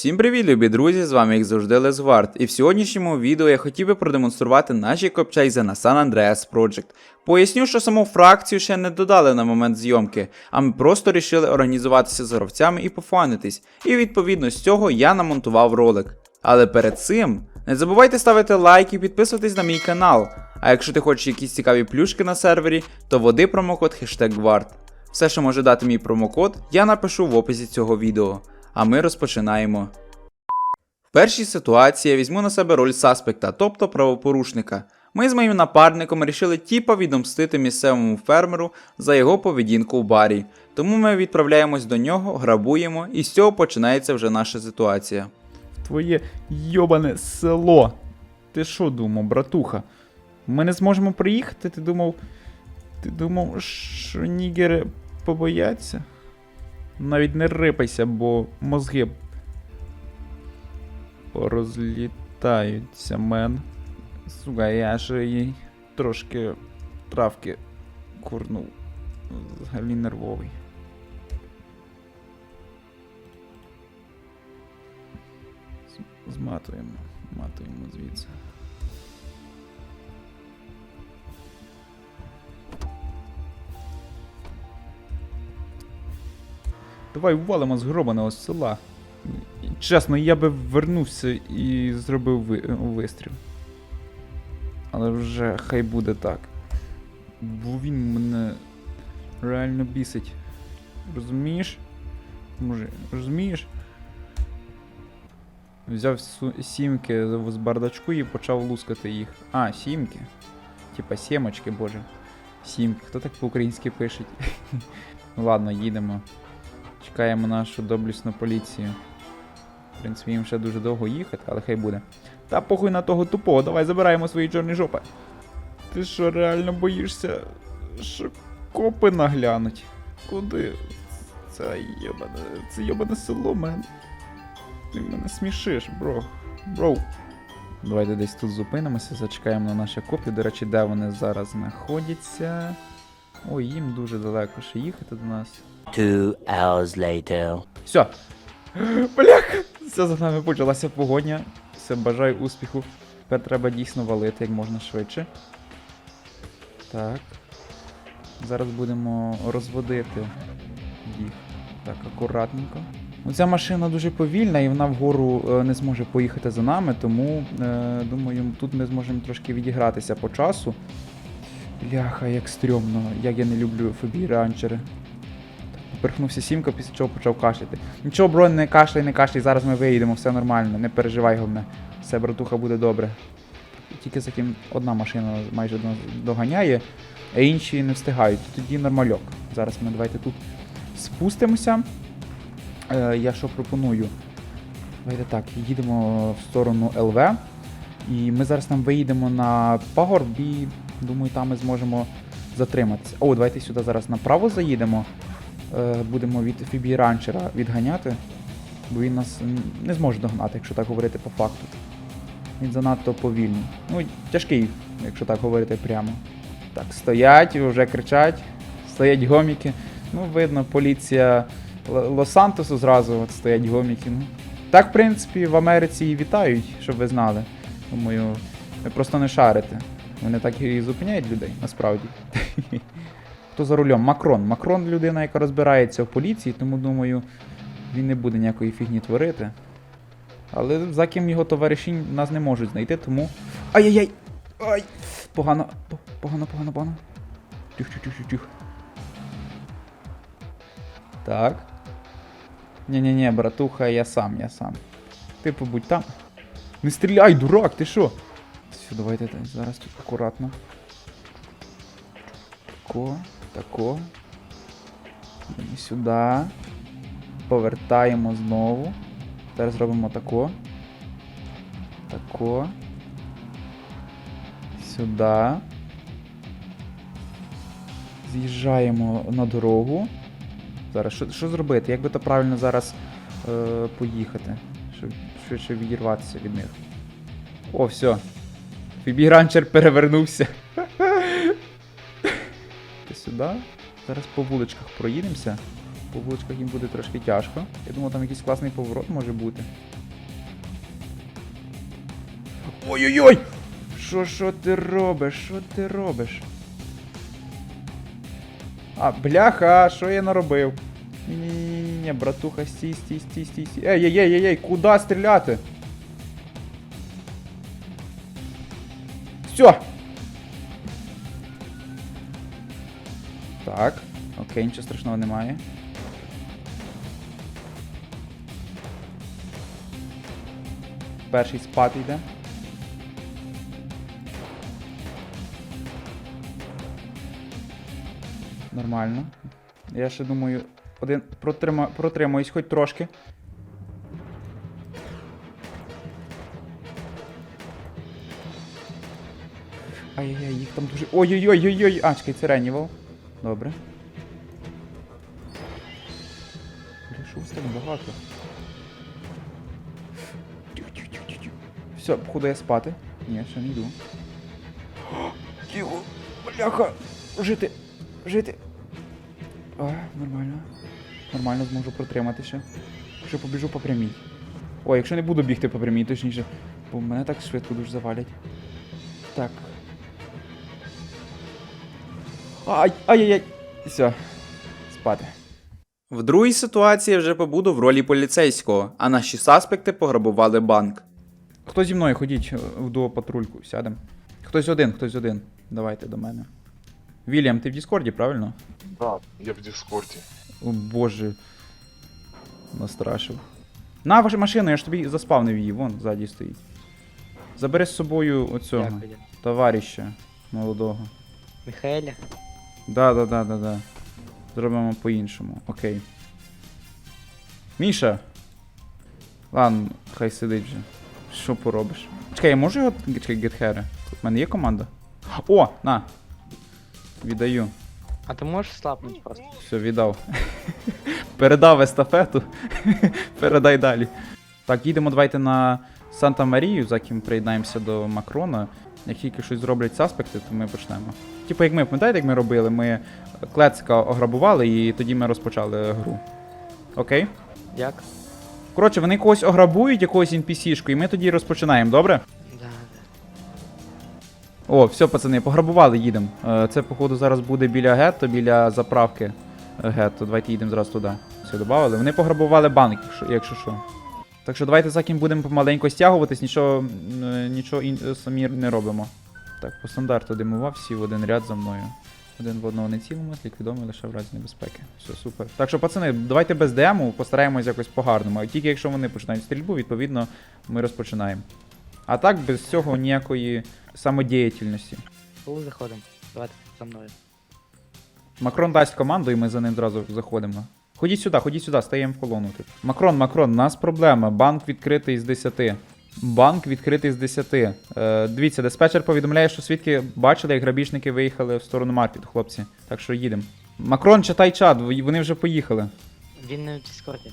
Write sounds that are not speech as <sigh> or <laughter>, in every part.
Всім привіт, любі друзі! З вами як завжди Лесгвард. І в сьогоднішньому відео я хотів би продемонструвати наші копчайзи на San Andreas Project. Поясню, що саму фракцію ще не додали на момент зйомки, а ми просто рішили організуватися з гравцями і пофанитись. І відповідно з цього я намонтував ролик. Але перед цим не забувайте ставити лайк і підписуватись на мій канал. А якщо ти хочеш якісь цікаві плюшки на сервері, то води промокод хештег Гвард. Все, що може дати мій промокод, я напишу в описі цього відео. А ми розпочинаємо. В першій ситуації я візьму на себе роль саспекта, тобто правопорушника. Ми з моїм напарником вирішили тіпа відомстити місцевому фермеру за його поведінку в барі. Тому ми відправляємось до нього, грабуємо, і з цього починається вже наша ситуація. Твоє йобане село. Ти що думав, братуха? Ми не зможемо приїхати? Ти думав. Ти думав, що нігери побояться? Навіть не рипайся, бо мозги порозлітаються, мен. Сука, я ж їй трошки травки курнув. Взагалі нервовий. Зматуємо, матуємо звідси. Давай валимо з гробаного села. Чесно, я би вернувся і зробив ви, вистріл. Але вже хай буде так. Бо він мене реально бісить. Розумієш? Може, розумієш? Взяв сімки з бардачку і почав лускати їх. А, сімки. Типа сімочки, боже. Сімки. Хто так по-українськи пише? <laughs> ладно, їдемо. Чекаємо нашу доблісну поліцію. В принципі, їм ще дуже довго їхати, але хай буде. Та похуй на того тупого, давай забираємо свої чорні жопи. Ти що, реально боїшся, що копи наглянуть? Куди? Це йобане, це йобане село, мен. Ти мене смішиш, бро. Бро. Давайте десь тут зупинимося, зачекаємо на наші копи. До речі, де вони зараз знаходяться. Ой, їм дуже далеко ще їхати до нас. Two hours later. Все. <gasps> Бляха! Все за нами почалася погоня. Все, бажаю успіху. Тепер треба дійсно валити як можна швидше. Так. Зараз будемо розводити їх. Так, акуратненько. Ну, Ця машина дуже повільна і вона вгору е, не зможе поїхати за нами, тому е, думаю, тут ми зможемо трошки відігратися по часу. Бляха, як стрьомно, як я не люблю фобії ранчери. Поперхнувся сімка, після чого почав кашляти. Нічого, бро, не кашляй, не кашляй, зараз ми виїдемо, все нормально, не переживай головне. Все, братуха, буде добре. Тільки за ким одна машина майже доганяє, а інші не встигають. Тоді нормальок. Зараз ми давайте тут спустимося. Е, я що пропоную? Давайте так, їдемо в сторону ЛВ. І ми зараз там виїдемо на пагорб і думаю, там ми зможемо затриматися. О, давайте сюди зараз направо заїдемо. Е, будемо від Фібі Ранчера відганяти, бо він нас не зможе догнати, якщо так говорити по факту. Він занадто повільний. Ну, тяжкий, якщо так говорити прямо. Так, стоять, вже кричать, стоять гоміки. Ну, видно, поліція Лос-Сантосу зразу от стоять гоміки. Ну. Так, в принципі, в Америці і вітають, щоб ви знали. Думаю, ви просто не шарите. Вони так і зупиняють людей, насправді. <laughs> Хто за рулем? Макрон. Макрон людина, яка розбирається в поліції, тому думаю, він не буде ніякої фігні творити. Але за ким його товариші нас не можуть знайти, тому. Ай-яй-яй! Ай! Погано, погано, погано, погано. Тих, тих, тих, тих. Так. Ні-ні-ні, братуха, я сам, я сам. Ти побудь там. Не стріляй, дурак, ти що? Все, давайте зараз тут акуратно. Тако, тако. І сюди. Повертаємо знову. Зараз робимо тако. Тако. Сюди. З'їжджаємо на дорогу. Зараз що, що зробити? Як би то правильно зараз е, поїхати? Щоб швидше відірватися від них. О, все. Фібі ранчер перевернувся. Сюди. Зараз по вуличках проїдемося. По вуличках їм буде трошки тяжко. Я думав, там якийсь класний поворот може бути. Ой-ой-ой! Що, що ти робиш? Що ти робиш? А, бляха, що я наробив? Ні-ні-ні, братуха, стій, стій, стій, стій, стій. Ей, ей, ей, ей, ей, куди стріляти? Все. Так, окей, нічого страшного немає. Перший спад йде. Нормально. Я ще думаю, один протрима... протримуюсь хоч трошки. Ай-яй-яй, їх там дуже. Ой-ой-ой-ой-ой! А, чекай, це Ренівал. Добре. Що вас так багато? Все, походу я спати. Ні, ще не йду. Тихо! Бляха! Жити! Жити! А, нормально. Нормально зможу протримати ще. Якщо побіжу по прямій. Ой, якщо не буду бігти по прямій, точніше. Бо мене так швидко дуже завалять. Так. Ай-яй-яй. Все. Спати. В другій ситуації я вже побуду в ролі поліцейського, а наші суспекти пограбували банк. Хто зі мною ходіть в дуо-патрульку, сядем. Хтось один, хтось один. Давайте до мене. Вільям, ти в Діскорді, правильно? Да, я в Дискорді. О боже. Настрашив. На вашу машину, я ж тобі заспавнив її, вон ззаді стоїть. Забери з собою оцього Дякую. товариша молодого. Михайля. Да, да, да, да, да. Зробимо по-іншому. Окей. Міша! Ладно, хай сидить вже. Що поробиш? Чекай, я можу його. Чекай, гетхери. У мене є команда? О! На! Віддаю. А ти можеш слапнути просто? Все, віддав. Передав естафету. Передай далі. Так, їдемо давайте на Санта Марію, за ким приєднаємося до Макрона. Як тільки щось зроблять з аспекти, то ми почнемо. Типу, як ми, пам'ятаєте, як ми робили? Ми Клецька ограбували і тоді ми розпочали гру. Окей? Як? Коротше, вони когось ограбують, якогось NPC-шку, і ми тоді розпочинаємо, добре? Да, да. О, все, пацани, пограбували, їдемо. Е, Це, походу, зараз буде біля гетто, біля заправки гетто. Давайте їдемо зразу туди. Все, додавали. Вони пограбували банк, якщо що. Так що давайте за ким будемо помаленько стягуватись, нічого, е, нічого ін- е, самі не робимо. Так, по стандарту димував всі в один ряд за мною. Один в одного не цілимо, ліквідомий лише в разі небезпеки. Все супер. Так що, пацани, давайте без дему, постараємось якось по-гарному. А тільки якщо вони починають стрільбу, відповідно, ми розпочинаємо. А так, без цього ніякої самодіяльності. Коли заходимо? Давайте за мною. Макрон дасть команду, і ми за ним зразу заходимо. Ходіть сюди, ходіть сюди, стаємо в колону. Тут. Макрон, Макрон, у нас проблема. Банк відкритий з 10. Банк відкритий з 10. Е, дивіться, диспетчер повідомляє, що свідки бачили, як грабіжники виїхали в сторону маркету, хлопці. Так що їдемо. Макрон, читай чат, вони вже поїхали. Він не в Діскорді.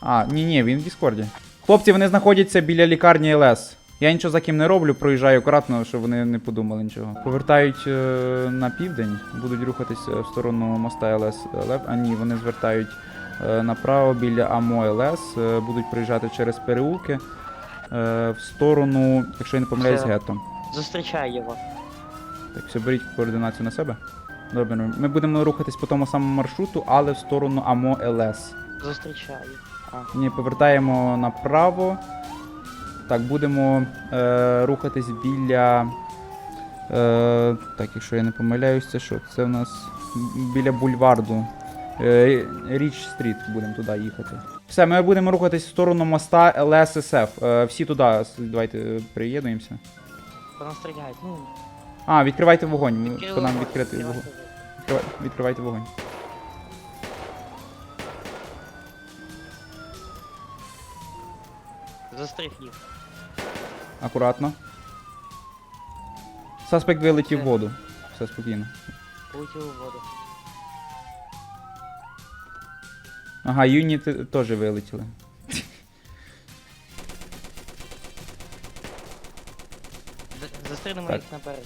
А, ні, ні, він в Діскорді. Хлопці, вони знаходяться біля лікарні ЛС. Я нічого за ким не роблю, проїжджаю акуратно, щоб вони не подумали нічого. Повертають е, на південь, будуть рухатися в сторону моста ЛС. Лев- А ні, вони звертають е, направо біля АМО ЛС, е, будуть проїжджати через переулки е, в сторону, якщо я не помиляюсь, Це- гетто. Зустрічай його. Так, все, беріть координацію на себе. Добре, ми будемо рухатись по тому самому маршруту, але в сторону АМО ЛС. Зустрічай. Ні, повертаємо направо. Так, будемо е, рухатись біля. Е, так, якщо я не помиляюсь, це що? Це в нас біля бульварду. Е, Річ стріт будемо туди їхати. Все, ми будемо рухатись в сторону моста ЛССФ. Е, всі туди, давайте е, приєднуємося. по нам стріляють. Ну, А, відкривайте вогонь. По нам відкрити вогонь. Відкривай- Відкривайте вогонь. Застріг їх. Акуратно. Суспект вилетів в воду. Все спокійно. Полетів у воду. Ага, юніти теж вилетіли. За- Застрінемо їх наперед.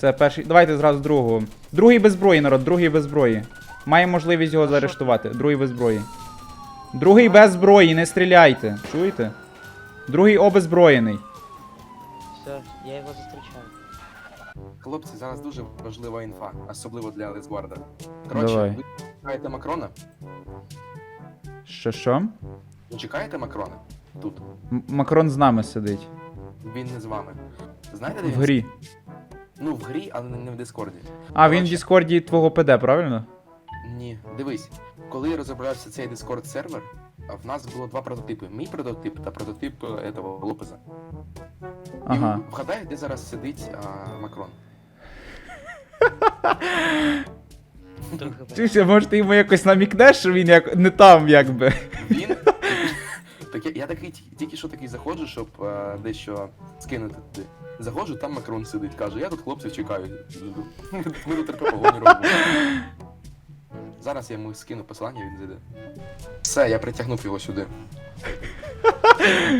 Це перший. Давайте зразу другого. Другий без зброї, народ, другий без зброї. Має можливість його заарештувати. Другий без зброї. Другий без зброї, не стріляйте. Чуєте? Другий обезброєний. Все, я його зустрічаю. Хлопці, зараз дуже важлива інфа, особливо для Лесгварда. Давай. Коротше, ви чекаєте Макрона? Що що? Ви чекаєте Макрона? Тут. М- Макрон з нами сидить. Він не з вами. Знаєте, де В він? грі. Ну, в грі, але не в Дискорді. А, він в Коротше, Діскорді твого ПД, правильно? Ні, дивись, коли розроблявся цей Discord сервер, в нас було два прототипи: мій прототип та прототип е, этого Лопеза. Ага. І вгадай, де зараз сидить а, Макрон. Друг ГБ. Чуєш, а може ти йому якось намікнеш, що він як не там, якби. Він. Так я, я такий тільки що такий заходжу, щоб е, дещо скинути туди. Заходжу, там Макрон сидить, каже, я тут хлопців чекаю. Ми тут трохи погоню робимо. Зараз я йому скину посилання, він зайде. Все, я притягнув його сюди.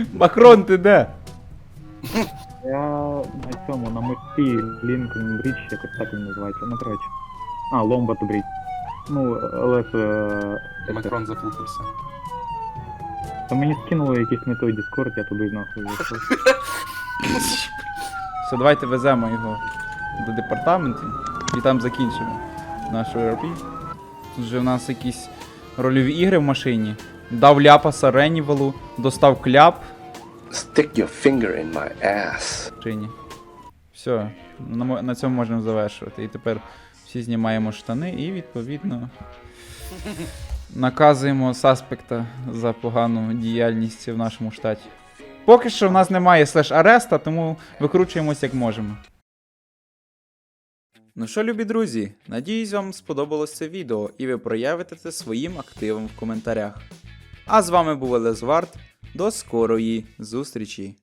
<laughs> Макрон, ти де? Я на цьому, на мості Лінкольн Брідж, якось так він називається, ну коротше. А, Ломбард Брідж. Ну, але це... е, Макрон заплутався. Та мені скинули якийсь не той Дискорд, я туди нахуй зайшов. <laughs> Все, давайте веземо його до департаменту і там закінчимо нашу РП. Тут же в нас якісь рольові ігри в машині. Дав ляпаса Ренівелу, достав кляп Stick your finger in my ass. в машині. Все, на, на цьому можемо завершувати. І тепер всі знімаємо штани і відповідно наказуємо суспекта за погану діяльність в нашому штаті. Поки що в нас немає слеш ареста, тому викручуємось як можемо. Ну що, любі друзі, надіюсь, вам сподобалось це відео і ви проявите це своїм активом в коментарях. А з вами був Елезвард. До скорої зустрічі!